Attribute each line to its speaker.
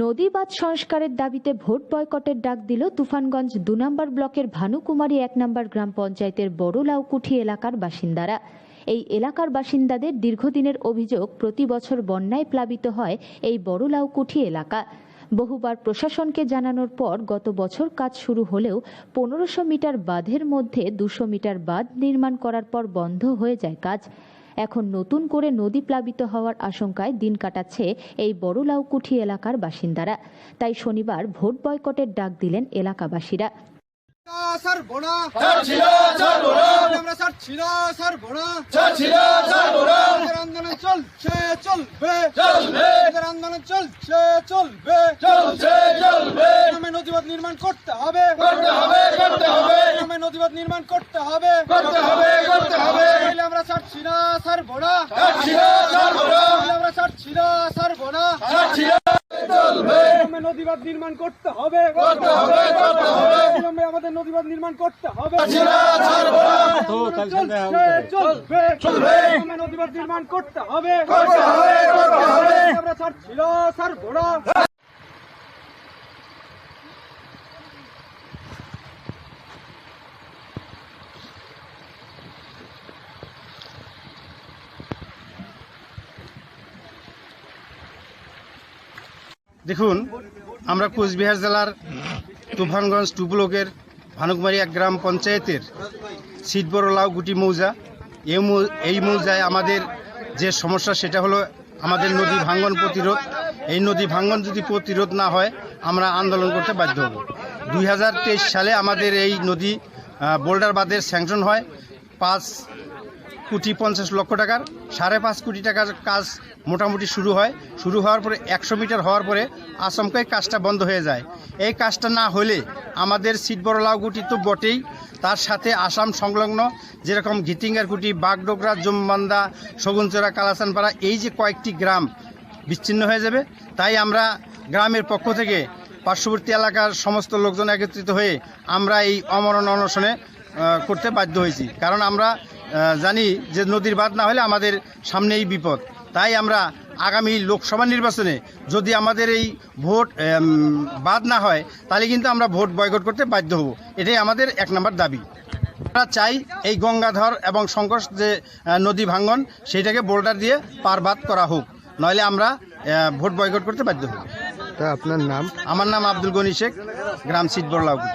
Speaker 1: নদী বাঁধ সংস্কারের দাবিতে ভোট বয়কটের ডাক দিল তুফানগঞ্জ দু নম্বর ব্লকের ভানুকুমারী এক নম্বর গ্রাম পঞ্চায়েতের বড় লাউকুঠি এলাকার বাসিন্দারা। এই এলাকার বাসিন্দাদের দীর্ঘদিনের অভিযোগ প্রতি বছর বন্যায় প্লাবিত হয় এই বড় লাউকুঠি এলাকা। বহুবার প্রশাসনকে জানানোর পর গত বছর কাজ শুরু হলেও পনেরোশো মিটার বাঁধের মধ্যে দুশো মিটার বাঁধ নির্মাণ করার পর বন্ধ হয়ে যায় কাজ। এখন নতুন করে নদী প্লাবিত হওয়ার আশঙ্কায় দিন কাটাচ্ছে এই বড় লাউকুঠি এলাকার বাসিন্দারা। তাই শনিবার ভোট বয়কটের ডাক দিলেন এলাকাবাসীরা।
Speaker 2: চলছে চলবে। নদীবাদ নির্মাণ করতে হবে।
Speaker 3: করতে হবে।
Speaker 2: নদীবাদ নির্মাণ করতে হবে।
Speaker 3: করতে হবে করতে হবে।
Speaker 2: আমরা ছাড়ছি না
Speaker 3: ছাড়বো না।
Speaker 2: আমরা ছাড়ছি না স্যার বোনা
Speaker 3: ছাড়ছিল চলবে।
Speaker 2: নদীবাদ নির্মাণ করতে হবে।
Speaker 3: করতে হবে করতে হবে।
Speaker 2: গ্রামে আমাদের নদীবাদ নির্মাণ করতে হবে।
Speaker 3: ছাড়বো
Speaker 2: চলবে।
Speaker 3: চলবে।
Speaker 2: নদীবাদ নির্মাণ করতে হবে।
Speaker 3: করতে হবে করতে হবে।
Speaker 2: আমরা ছাড়ছি না।
Speaker 4: দেখুন, আমরা কোচবিহার জেলার তুফানগঞ্জ টু ব্লকের ভানুকুমারী এক গ্রাম পঞ্চায়েতের সিটবড় লাউগুটি মৌজা। এই মৌজায় আমাদের যে সমস্যা, সেটা হলো আমাদের নদী ভাঙ্গন প্রতিরোধ। এই নদী ভাঙ্গন যদি প্রতিরোধ না হয়, আমরা আন্দোলন করতে বাধ্য হব। দুই হাজার তেইশ সালে আমাদের এই নদী বোল্ডার বাঁধের স্যাংশন হয়। পাঁচ কোটি পঞ্চাশ লক্ষ টাকার, সাড়ে পাঁচ কোটি টাকার কাজ মোটামুটি শুরু হয়। শুরু হওয়ার পরে একশো মিটার হওয়ার পরে আচমকাই কাজটা বন্ধ হয়ে যায়। এই কাজটা না হলে আমাদের সিটবড় লাউগুটি তো বটেই। তার সাথে আসাম সংলগ্ন যেরকম ঘিতিঙ্গার কুটি, বাগডোগরা, জমবান্দা, শগুনচোরা কালাসানপাড়া এই যে কয়েকটি গ্রাম বিচ্ছিন্ন হয়ে যাবে, তাই আমরা গ্রামের পক্ষ থেকে পার্শ্ববর্তী এলাকার সমস্ত লোকজন একত্রিত হয়ে আমরা এই অমরণ অনশনে করতে বাধ্য হয়েছি। কারণ আমরা জানি যে নদীর বাঁধ না হলে আমাদের সামনেই বিপদ। তাই আমরা আগামী লোকসভা নির্বাচনে যদি আমাদের এই ভোট বাদ না হয় তাহলে কিন্তু আমরা ভোট বয়কট করতে বাধ্য হব। এটাই আমাদের এক নম্বর দাবি। আমরা চাই এই গঙ্গাধর এবং সংকট যে নদী ভাঙ্গন সেইটাকে বোল্ডার দিয়ে পারবাদ করা হোক। নইলে আমরা ভোট বয়কট করতে বাধ্য হব।
Speaker 5: তা আপনার নাম?
Speaker 4: আমার নাম আব্দুল গনি শেখ গ্রাম সিট বড়লাউকুটি